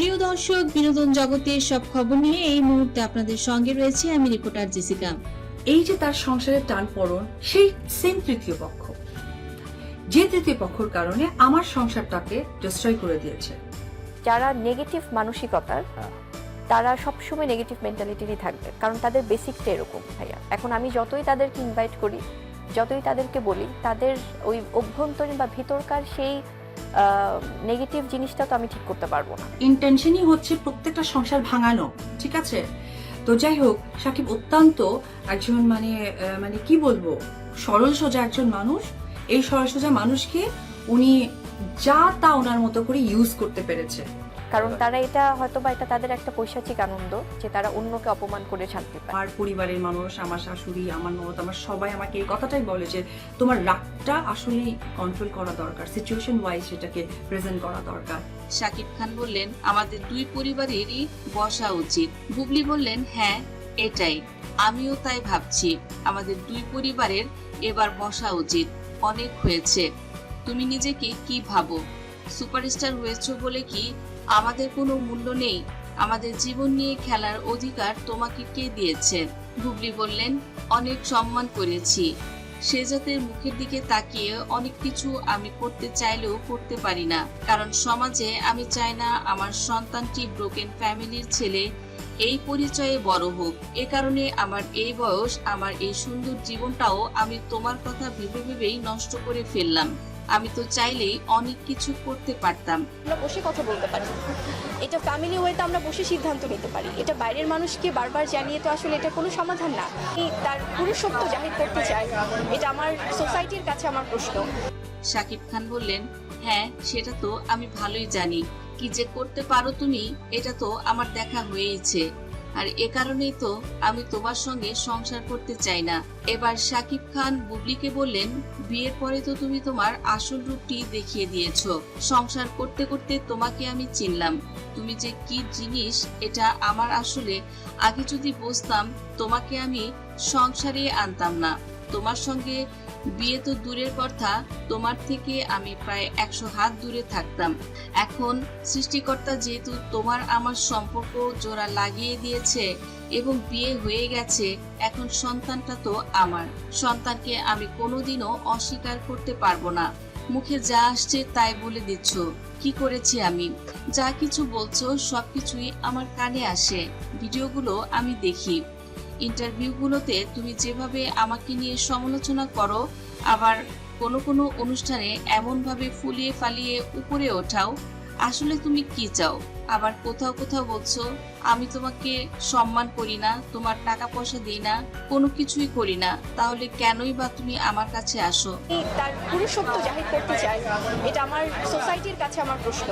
প্রিয় দর্শক বিনোদন জগতের সব খবর নিয়ে এই মুহূর্তে আপনাদের সঙ্গে রয়েছে আমি রিপোর্টার জেসিকা। এই যে তার সংসারের টান পড়ন সেই সেম তৃতীয় পক্ষ। যে তৃতীয় পক্ষর কারণে আমার সংসারটাকে ডিস্ট্রয় করে দিয়েছে। যারা নেগেটিভ মানসিকতার তারা সবসময় নেগেটিভ মেন্টালিটিরই থাকবে কারণ তাদের বেসিকটা এরকম ভাইয়া। এখন আমি যতই তাদেরকে ইনভাইট করি যতই তাদেরকে বলি তাদের ওই অভ্যন্তরীণ বা ভিতরকার সেই নেগেটিভ জিনিসটা তো আমি ঠিক করতে পারব না। ইন্টেনশনই হচ্ছে প্রত্যেকটা সংসার ভাঙানো, ঠিক আছে? তো যাই হোক, সাকিব অত্যন্ত একজন মানে মানে কি বলব, সরল সোজা একজন মানুষ। এই সরল সোজা মানুষকে উনি যা তা ওনার মতো করে ইউজ করতে পেরেছে। কারণ তারা এটা হয়তো বা এটা তাদের একটা পৈশাচিক আনন্দ যে তারা অন্যকে অপমান করে শান্তি পায় আমার পরিবারের মানুষ আমার শাশুড়ি আমার ননদ আমার সবাই আমাকে এই কথাটাই বলে যে তোমার রাগটা আসলে কন্ট্রোল করা দরকার সিচুয়েশন ওয়াইজ সেটাকে প্রেজেন্ট করা দরকার। শাকিব খান বললেন আমাদের দুই পরিবারেরই বসা উচিত। বুবলি বললেন হ্যাঁ এটাই। আমিও তাই ভাবছি। আমাদের দুই পরিবারের এবার বসা উচিত। অনেক হয়েছে। তুমি নিজেকে কি ভাবো? সুপারস্টার হয়েছো বলে কি আমাদের কোনো মূল্য নেই? আমাদের জীবন নিয়ে খেলার অধিকার তোমাকে কে দিয়েছে? বুবলি বললেন, অনেক সম্মান করেছি। সে জাতের মুখের দিকে তাকিয়ে অনেক কিছু আমি করতে চাইলেও করতে পারি না। কারণ সমাজে আমি চাই না আমার সন্তানটি ব্রোকেন ফ্যামিলির ছেলে? এই পরিচয়ে বড় হোক। এ কারণে আমার এই বয়স, আমার এই সুন্দর জীবনটাও আমি তোমার কথা ভেবে ভেবেই নষ্ট করে ফেললাম। আমি তো চাইলেই অনেক কিছু করতে পারতাম। আমরা বসে কথা বলতে পারি। এটা ফ্যামিলি ওয়েতে আমরা বসে সিদ্ধান্ত নিতে পারি। এটা বাইরের মানুষকে বারবার জানিয়ে তো আসলে এটা কোনো সমাধান না। তার পুরুষত্ব জাহির করতে চায় এটা আমার সোসাইটির কাছে আমার প্রশ্ন। শাকিব খান বললেন হ্যাঁ সেটা তো আমি ভালোই জানি। কি যে করতে পারো তুমি এটা তো আমার দেখা হয়েইছে। আর এ কারণেই তো আমি তোমার সঙ্গে সংসার করতে চাই না। এবার সাকিব খান বুবলিকে বললেন, বিয়ের পরে তো তুমি তোমার আসল রূপটি দেখিয়ে দিয়েছ। সংসার করতে করতে তোমাকে আমি চিনলাম। তুমি যে কি জিনিস, এটা আমার আসলে আগে যদি বুঝতাম, তোমাকে আমি সংসারে আনতাম না। তোমার সঙ্গে বিয়ে তো দূরের কথা, তোমার থেকে আমি প্রায় একশো হাত দূরে থাকতাম। এখন সৃষ্টিকর্তা যেহেতু তোমার আমার সম্পর্ক জোড়া লাগিয়ে দিয়েছে এবং বিয়ে হয়ে গেছে, এখন সন্তানটা তো আমার। সন্তানকে আমি কোনোদিনও অস্বীকার করতে পারব না। মুখে যা আসছে তাই বলে দিচ্ছ। কি করেছি আমি? যা কিছু বলছো সবকিছুই আমার কানে আসে। ভিডিওগুলো আমি দেখি। ইন্টারভিউগুলোতে তুমি যেভাবে আমাকে নিয়ে সমালোচনা করো, আবার কোনো কোনো অনুষ্ঠানে এমনভাবে ফুলিয়ে ফালিয়ে উপরে ওঠাও, আসলে তুমি কি চাও? আবার কোথাও কোথাও বলছো, আমি তোমাকে সম্মান করি না, তোমার টাকা পয়সা দিই না, কোনো কিছুই করি না, তাহলে কেনই বা তুমি আমার কাছে আসো? তার পুরুষত্ব জাহির করতে চায় এটা আমার সোসাইটির কাছে আমার প্রশ্ন।